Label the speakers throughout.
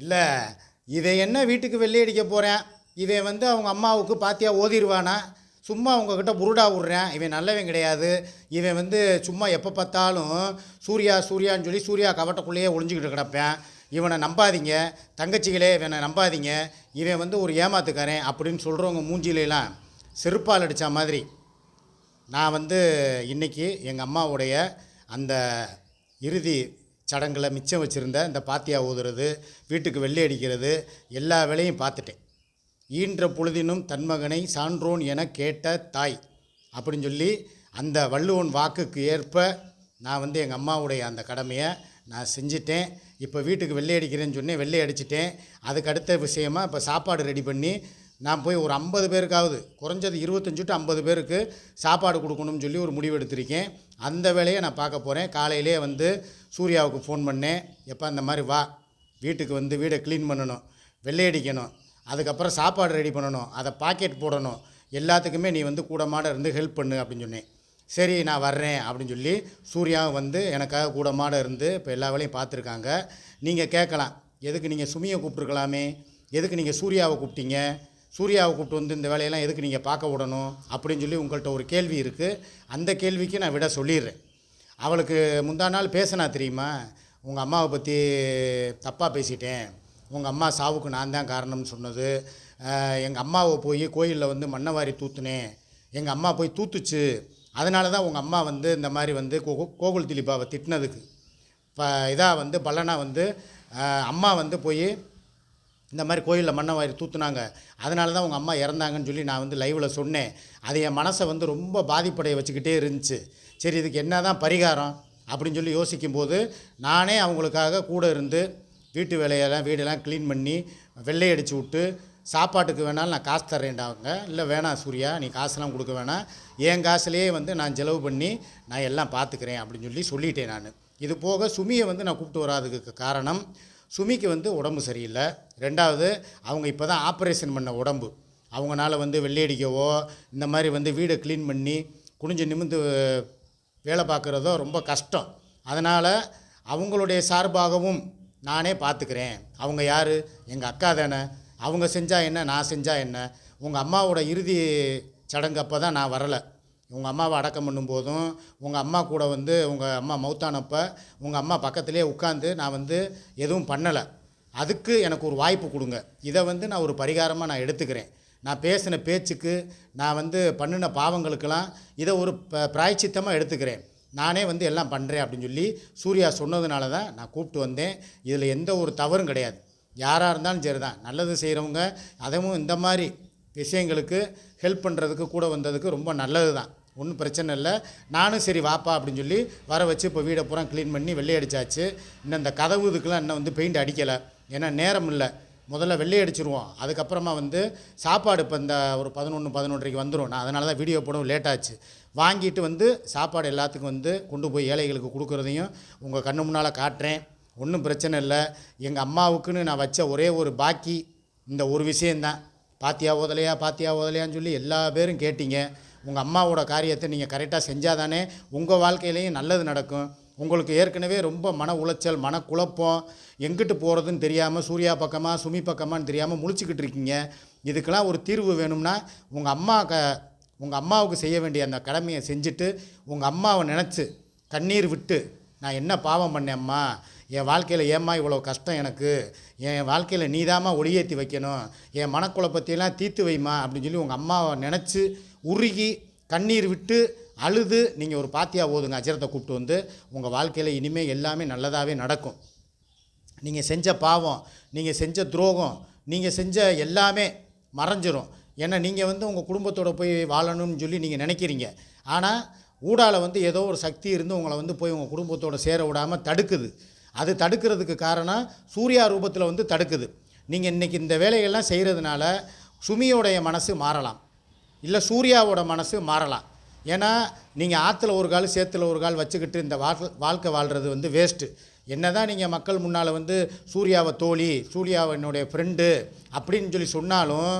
Speaker 1: இல்லை இதை என்ன வீட்டுக்கு வெள்ளை அடிக்க போகிறேன் இவன் வந்து அவங்க அம்மாவுக்கு பாத்தியா ஓதிடுவானா சும்மா அவங்கக்கிட்ட புருடா விட்றேன் இவன் நல்லவன் கிடையாது. இவன் வந்து சும்மா எப்போ பார்த்தாலும் சூர்யா சூர்யான்னு சொல்லி சூர்யா கவட்டக்குள்ளேயே ஒளிஞ்சிக்கிட்டு கிடப்பேன். இவனை நம்பாதீங்க. தங்கச்சிகளே இவனை நம்பாதீங்க. இவன் வந்து ஒரு ஏமாத்துக்காரன் அப்படின்னு சொல்கிறவங்க மூஞ்சிலெலாம் செருப்பால் அடித்த மாதிரி. நான் வந்து இன்றைக்கி எங்கள் அம்மாவுடைய அந்த இறுதி சடங்கில் மிச்சம் வச்சுருந்த இந்த பாத்தியா ஊதுறது வீட்டுக்கு வெள்ளை அடிக்கிறது எல்லா வேலையும் பார்த்துட்டேன். ஈன்ற பொழுதினும் தன்மகனை சான்றோன் என கேட்ட தாய். அப்படின்னு சொல்லி அந்த வள்ளுவன் வாக்குக்கு ஏற்ப நான் வந்து எங்கள் அம்மாவுடைய அந்த கடமையை நான் செஞ்சிட்டேன். இப்போ வீட்டுக்கு வெள்ளை அடிக்கிறேன்னு சொன்னேன். வெள்ளை அடிச்சிட்டேன். அதுக்கு அடுத்த விஷயமா இப்போ சாப்பாடு ரெடி பண்ணி நான் போய் ஒரு ஐம்பது பேருக்காவது குறைஞ்சது இருபத்தஞ்சு டு ஐம்பது பேருக்கு சாப்பாடு கொடுக்கணும்னு சொல்லி ஒரு முடிவு எடுத்திருக்கேன். அந்த வேலையை நான் பார்க்க போகிறேன் காலையிலே வந்து சூர்யாவுக்கு ஃபோன் பண்ணேன். எப்போ அந்த மாதிரி வா. வீட்டுக்கு வந்து வீடை க்ளீன் பண்ணணும் வெள்ளையடிக்கணும் அதுக்கப்புறம் சாப்பாடு ரெடி பண்ணணும் அதை பாக்கெட் போடணும். எல்லாத்துக்குமே நீ வந்து கூடமாட இருந்து ஹெல்ப் பண்ணு அப்படின்னு சொன்னேன். சரி நான் வர்றேன் அப்படின்னு சொல்லி சூர்யாவும் வந்து எனக்காக கூடமாட இருந்து இப்போ எல்லா வேலையும் பார்த்துருக்காங்க. நீங்கள் கேட்கலாம். எதுக்கு நீங்கள் சுமியை கூப்பிட்ருக்கலாமே எதுக்கு நீங்கள் சூர்யாவை கூப்பிட்டீங்க? சூர்யாவை கூப்பிட்டு வந்து இந்த வேலையெல்லாம் எதுக்கு நீங்கள் பார்க்க விடணும் அப்படின்னு சொல்லி உங்கள்கிட்ட ஒரு கேள்வி இருக்குது அந்த கேள்விக்கு நான் விட சொல்லிடுறேன். அவளுக்கு முந்தா நாள் பேசினா தெரியுமா? உங்கள் அம்மாவை பற்றி தப்பாக பேசிட்டேன். உங்கள் அம்மா சாவுக்கு நான் தான் காரணம்னு சொன்னது. எங்கள் அம்மாவை போய் கோயிலில் வந்து மண்ணவாரி தூத்துனேன். எங்கள் அம்மா போய் தூத்துச்சு. அதனால தான் உங்கள் அம்மா வந்து இந்த மாதிரி வந்து கோ கோகுல் திலீபாவை திட்டினதுக்கு. இப்போ இதாக வந்து பல்லனா வந்து அம்மா வந்து போய் இந்த மாதிரி கோயிலில் மண்ணை வாரி தூத்துனாங்க. அதனால தான் உங்கள் அம்மா இறந்தாங்கன்னு சொல்லி நான் வந்து லைவில் சொன்னேன். அது என் மனசை வந்து ரொம்ப பாதிப்படைய வச்சுக்கிட்டே இருந்துச்சு. சரி இதுக்கு என்ன தான் பரிகாரம் அப்படின்னு சொல்லி யோசிக்கும்போது நானே அவங்களுக்காக கூட இருந்து வீட்டு வேலையெல்லாம் வீடெல்லாம் க்ளீன் பண்ணி வெள்ளை அடித்து விட்டு சாப்பாட்டுக்கு வேணாலும் நான் காசு தர்றேன்டாங்க. இல்லை வேணாம் சூர்யா நீ காசுலாம் கொடுக்க வேணாம். என் காசுலேயே வந்து நான் செலவு பண்ணி நான் எல்லாம் பார்த்துக்கிறேன் அப்படின்னு சொல்லி சொல்லிட்டேன் நான். இது போக சுமியை வந்து நான் கூப்பிட்டு வராதுக்கு காரணம் சுமிக்கு வந்து உடம்பு சரியில்லை. ரெண்டாவது அவங்க இப்போ தான் ஆப்ரேஷன் பண்ண உடம்பு. அவங்கனால வந்து வெள்ளையடிக்கவோ இந்த மாதிரி வந்து வீடை க்ளீன் பண்ணி குனிஞ்சு நிமிந்து வேலை பார்க்குறதோ ரொம்ப கஷ்டம். அதனால் அவங்களுடைய சார்பாகவும் நானே பார்த்துக்கிறேன். அவங்க யார்? எங்கள் அக்கா தானே. அவங்க செஞ்சால் என்ன நான் செஞ்சால் என்ன? உங்கள் அம்மாவோட இறுதி சடங்கு அப்போ தான் நான் வரலை. உங்கள் அம்மாவை அடக்கம் பண்ணும்போதும் உங்கள் அம்மா கூட வந்து உங்கள் அம்மா மௌத்தானப்போ உங்கள் அம்மா பக்கத்திலே உட்காந்து நான் வந்து எதுவும் பண்ணலை. அதுக்கு எனக்கு ஒரு வாய்ப்பு கொடுங்க. இதை வந்து நான் ஒரு பரிகாரமாக நான் எடுத்துக்கிறேன். நான் பேசின பேச்சுக்கு நான் வந்து பண்ணின பாவங்களுக்கெல்லாம் இதை ஒரு ப பிராய்ச்சித்தமாக எடுத்துக்கிறேன். நானே வந்து எல்லாம் பண்ணுறேன் அப்படின்னு சொல்லி சூர்யா சொன்னதுனால தான் நான் கூப்பிட்டு வந்தேன். இதில் எந்த ஒரு தவறும் கிடையாது. யாராக இருந்தாலும் சரி தான் நல்லது செய்கிறவங்க அதுவும் இந்த மாதிரி விஷயங்களுக்கு ஹெல்ப் பண்ணுறதுக்கு கூட வந்ததுக்கு ரொம்ப நல்லது தான் ஒன்றும் பிரச்சனை இல்லை. நானும் சரி வாப்பா அப்படின்னு சொல்லி வர வச்சு இப்போ வீடை பூரா க்ளீன் பண்ணி வெள்ளை அடித்தாச்சு இன்னும் இந்த கதவு இதுக்கெலாம் இன்னும் வந்து பெயிண்ட் அடிக்கலை. ஏன்னா நேரம் இல்லை. முதல்ல வெள்ளை அடிச்சிருவோம். அதுக்கப்புறமா வந்து சாப்பாடு இப்போ இந்த ஒரு பதினொன்று பதினொன்றரைக்கு வந்துடும் நான் அதனால தான் வீடியோ போடவும் லேட்டாச்சு வாங்கிட்டு வந்து சாப்பாடு எல்லாத்துக்கும் வந்து கொண்டு போய் ஏழைகளுக்கு கொடுக்குறதையும் உங்கள் கண்ணு முன்னால் காட்டுறேன். ஒன்றும் பிரச்சனை இல்லை. எங்கள் அம்மாவுக்குன்னு நான் வச்ச ஒரே ஒரு பாக்கி இந்த ஒரு விஷயந்தான் பாத்தியா ஓதலையா பாத்தியா ஓதலையான்னு சொல்லி எல்லா பேரும் கேட்டீங்க. உங்கள் அம்மாவோட காரியத்தை நீங்கள் கரெக்டாக செஞ்சால் தானே உங்கள் வாழ்க்கையிலையும் நல்லது நடக்கும். உங்களுக்கு ஏற்கனவே ரொம்ப மன உளைச்சல் மனக்குழப்பம் எங்கிட்டு போகிறதுன்னு தெரியாமல் சூர்யா பக்கமாக சுமி பக்கமான்னு தெரியாமல் முழிச்சிக்கிட்டு இருக்கீங்க. இதுக்கெல்லாம் ஒரு தீர்வு வேணும்னா உங்கள் அம்மா க உங்கள் அம்மாவுக்கு செய்ய வேண்டிய அந்த கடமையை செஞ்சுட்டு உங்கள் அம்மாவை நினச்சி கண்ணீர் விட்டு நான் என்ன பாவம் பண்ணேம்மா என் வாழ்க்கையில் ஏம்மா இவ்வளோ கஷ்டம் எனக்கு? என் வாழ்க்கையில் நீதாம்மா ஒளியேற்றி வைக்கணும். என் மனக்குழப்பத்தையெல்லாம் தீர்த்து வைம்மா அப்படின்னு சொல்லி உங்கள் அம்மாவை நினச்சி உருகி கண்ணீர் விட்டு அழுது நீங்கள் ஒரு பாத்தியா ஓதுங்க அஜரத்தை கூப்பிட்டு வந்து உங்கள் வாழ்க்கையில் இனிமேல் எல்லாமே நல்லதாகவே நடக்கும். நீங்கள் செஞ்ச பாவம் நீங்கள் செஞ்ச துரோகம் நீங்கள் செஞ்ச எல்லாமே மறைஞ்சிரும். ஏன்னா நீங்கள் வந்து உங்கள் குடும்பத்தோடு போய் வாழணும்னு சொல்லி நீங்கள் நினைக்கிறீங்க. ஆனால் ஊடால வந்து ஏதோ ஒரு சக்தி இருந்து உங்களை வந்து போய் உங்கள் குடும்பத்தோடு சேர விடாமல் தடுக்குது. அது தடுக்கிறதுக்கு காரணம் சூர்யா ரூபத்தில் வந்து தடுக்குது. நீங்கள் இன்றைக்கி இந்த வேலைகள்லாம் செய்கிறதுனால சுமியோடைய மனசு மாறலாம். இல்லை சூர்யாவோட மனசு மாறலாம். ஏன்னா நீங்கள் ஆற்றுல ஒரு கால் சேத்துல ஒரு கால் வச்சுக்கிட்டு இந்த வாழ்க்கை வாழ்க்கை வாழ்கிறது வந்து வேஸ்ட்டு என்ன தான் நீங்கள் மக்கள் முன்னால் வந்து சூர்யாவை தோழி சூர்யாவை என்னுடைய ஃப்ரெண்டு அப்படின்னு சொல்லி சொன்னாலும்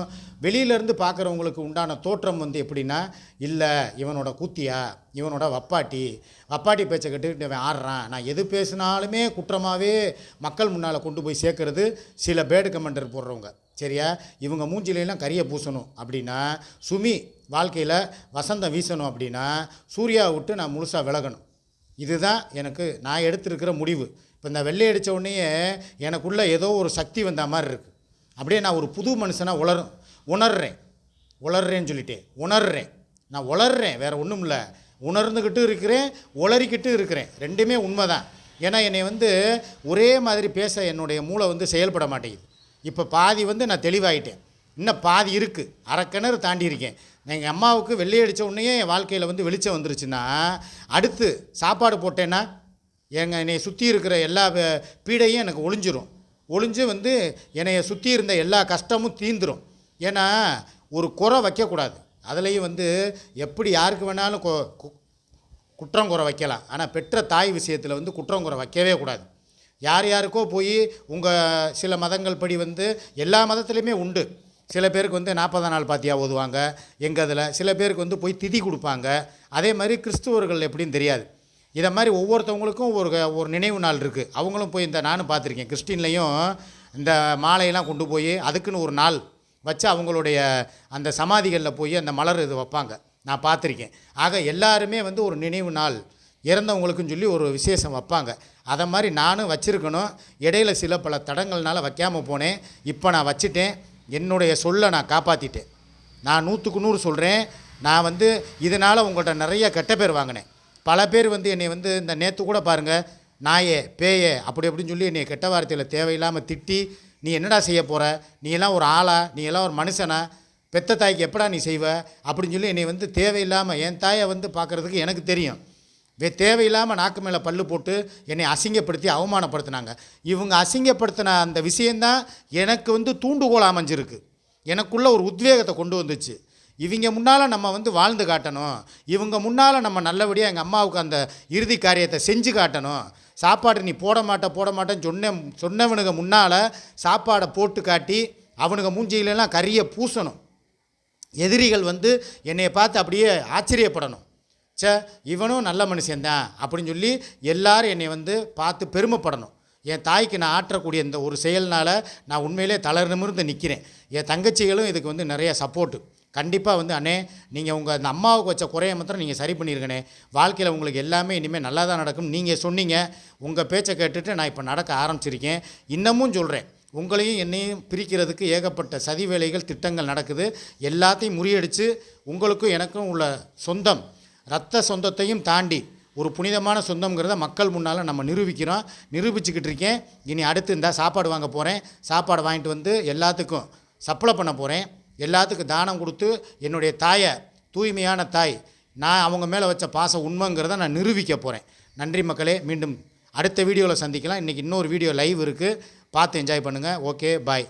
Speaker 1: வெளியிலேருந்து பார்க்குறவங்களுக்கு உண்டான தோற்றம் வந்து எப்படின்னா இல்லை இவனோட கூத்தியா இவனோட வப்பாட்டி வப்பாட்டி பேச்சை கேட்டுக்கிட்டு இவன் ஆடுறான். நான் எது பேசினாலுமே குற்றமாகவே மக்கள் முன்னால் கொண்டு போய் சேர்க்கறது சில பேடு கமெண்டர் போடுறவங்க. சரியா? இவங்க மூஞ்சிலையெல்லாம் கரியை பூசணும். அப்படின்னா சுமி வாழ்க்கையில் வசந்தம் வீசணும் அப்படின்னா சூர்யாவை விட்டு நான் முழுசாக விலகணும். இதுதான் எனக்கு நான் எடுத்திருக்கிற முடிவு. இப்போ இந்த வெள்ளை அடித்த உடனேயே எனக்குள்ளே ஏதோ ஒரு சக்தி வந்த மாதிரி இருக்குது அப்படியே நான் ஒரு புது மனுஷனாக உளர் உணர்றேன். உளர்றேன்னு சொல்லிட்டேன் உணர்றேன். நான் உளர்றேன் வேறு ஒன்றும் இல்லை. உணர்ந்துக்கிட்டு இருக்கிறேன் உளறிக்கிட்டு இருக்கிறேன். ரெண்டுமே உண்மை தான் ஏன்னா என்னை வந்து ஒரே மாதிரி பேச என்னுடைய மூளை வந்து செயல்பட மாட்டேங்குது. இப்போ பாதி வந்து நான் தெளிவாயிட்டேன். இன்னும் பாதி இருக்குது அரை தாண்டி இருக்கேன். எங்கள் அம்மாவுக்கு வெள்ளை அடித்த உடனே என் வாழ்க்கையில் வந்து வெளிச்சம் வந்துருச்சுன்னா அடுத்து சாப்பாடு போட்டேன்னா எங்கள் என்னை சுற்றி இருக்கிற எல்லா பீடையும் எனக்கு ஒளிஞ்சிரும். ஒளிஞ்சு வந்து என்னைய சுற்றி இருந்த எல்லா கஷ்டமும் தீந்துடும் ஏன்னா ஒரு குறை வைக்கக்கூடாது. அதுலேயும் வந்து எப்படி யாருக்கு வேணாலும் கொ- கு- குற்றம் குறை வைக்கலாம். ஆனால் பெற்ற தாய் விஷயத்தில் வந்து குற்றம் குறை வைக்கவே கூடாது. யார் யாருக்கோ போய் உங்கள் சில மதங்கள் படி வந்து எல்லா மதத்துலேயுமே உண்டு. சில பேருக்கு வந்து நாற்பதாம் நாள் பாத்தியா ஓதுவாங்க எங்கள் அதில்? சில பேருக்கு வந்து போய் திதி கொடுப்பாங்க. அதே மாதிரி கிறிஸ்துவர்கள் எப்படின்னு தெரியாது. இதை மாதிரி ஒவ்வொருத்தவங்களுக்கும் ஒரு ஒரு நினைவு நாள் இருக்குது அவங்களும் போய் இந்த நானும் பார்த்துருக்கேன் கிறிஸ்டின்லேயும் இந்த மாலையெல்லாம் கொண்டு போய் அதுக்குன்னு ஒரு நாள் வச்சு அவங்களுடைய அந்த சமாதிகளில் போய் அந்த மலர் இது வைப்பாங்க. நான் பார்த்துருக்கேன் ஆக எல்லாருமே வந்து ஒரு நினைவு நாள். இறந்தவங்களுக்குன்னு சொல்லி ஒரு விசேஷம் வைப்பாங்க. அதை மாதிரி நானும் வச்சுருக்கணும். இடையில சில பல தடங்கள்னால் வைக்காமல் போனேன். இப்போ நான் வச்சுட்டேன். என்னுடைய சொல்லை நான் காப்பாற்றிட்டேன் நான் நூற்றுக்கு நூறு சொல்கிறேன் நான் வந்து இதனால் உங்கள்கிட்ட நிறைய கெட்ட பேர் வாங்கினேன். பல பேர் வந்து என்னை வந்து இந்த நேற்று கூட பாருங்கள் நாயே பேயே அப்படி அப்படின்னு சொல்லி என்னை கெட்ட வார்த்தையில் தேவையில்லாமல் திட்டி நீ என்னடா செய்ய போகிற நீ எல்லாம் ஒரு ஆளா? நீ எல்லாம் ஒரு மனுஷனா? பெத்த தாய்க்கு எப்படா நீ செய்வ? அப்படின்னு சொல்லி என்னை வந்து தேவையில்லாமல் என் தாயை வந்து பார்க்குறதுக்கு எனக்கு தெரியும். வே தேவையில்லாமல் நாக்கு மேலே பல்லு போட்டு என்னை அசிங்கப்படுத்தி அவமானப்படுத்தினாங்க. இவங்க அசிங்கப்படுத்தின அந்த விஷயந்தான் எனக்கு வந்து தூண்டுகோல் அமைஞ்சிருக்கு. எனக்குள்ளே ஒரு உத்வேகத்தை கொண்டு வந்துச்சு. இவங்க முன்னால் நம்ம வந்து வாழ்ந்து காட்டணும். இவங்க முன்னால் நம்ம நல்லபடியாக எங்கள் அம்மாவுக்கு அந்த இறுதி காரியத்தை செஞ்சு காட்டணும். சாப்பாடு நீ போட மாட்ட போட மாட்டேன்னு சொன்ன சொன்னவனுங்க முன்னால் சாப்பாடை போட்டு காட்டி அவனுங்க மூஞ்சியிலலாம் கறியை பூசணும். எதிரிகள் வந்து என்னையை பார்த்து அப்படியே ஆச்சரியப்படணும். சே இவனும் நல்ல மனுஷன்தான் அப்படின்னு சொல்லி எல்லாரும் என்னை வந்து பார்த்து பெருமைப்படணும். என் தாய்க்கு நான் ஆற்றக்கூடிய இந்த ஒரு செயல்னால் நான் உண்மையிலே தளர் நிமிர்ந்து நிற்கிறேன் என் தங்கச்சிகளும் இதுக்கு வந்து நிறைய சப்போர்ட்டு கண்டிப்பாக வந்து அண்ணே நீங்கள் உங்கள் அந்த அம்மாவுக்கு வச்ச குறைய மாத்திரம் நீங்கள் சரி பண்ணியிருக்கனே வாழ்க்கையில் உங்களுக்கு எல்லாமே இனிமேல் நல்லா தான் நடக்கும். நீங்கள் சொன்னீங்க உங்கள் பேச்சை கேட்டுட்டு நான் இப்போ நடக்க ஆரம்பிச்சிருக்கேன். இன்னமும் சொல்கிறேன் உங்களையும் என்னையும் பிரிக்கிறதுக்கு ஏகப்பட்ட சதி வேலைகள் திட்டங்கள் நடக்குது. எல்லாத்தையும் முறியடித்து உங்களுக்கும் எனக்கும் உள்ள சொந்தம் ரத்த சொந்தத்தையும் தாண்டி ஒரு புனிதமான சொந்தங்கிறத மக்கள் முன்னால் நம்ம நிரூபிக்கிறோம். நிரூபிச்சுக்கிட்டு இருக்கேன். இனி அடுத்து இந்த சாப்பாடு வாங்க போகிறேன் சாப்பாடு வாங்கிட்டு வந்து எல்லாத்துக்கும் சப்ளை பண்ண போகிறேன் எல்லாத்துக்கும் தானம் கொடுத்து என்னுடைய தாயை தூய்மையான தாய் நான் அவங்க மேலே வச்ச பாசம் உண்மைங்கிறத நான் நிரூபிக்க போகிறேன் நன்றி மக்களே. மீண்டும் அடுத்த வீடியோவில் சந்திக்கலாம். இன்றைக்கி இன்னொரு வீடியோ லைவ் இருக்குது பார்த்து என்ஜாய் பண்ணுங்கள் ஓகே பாய்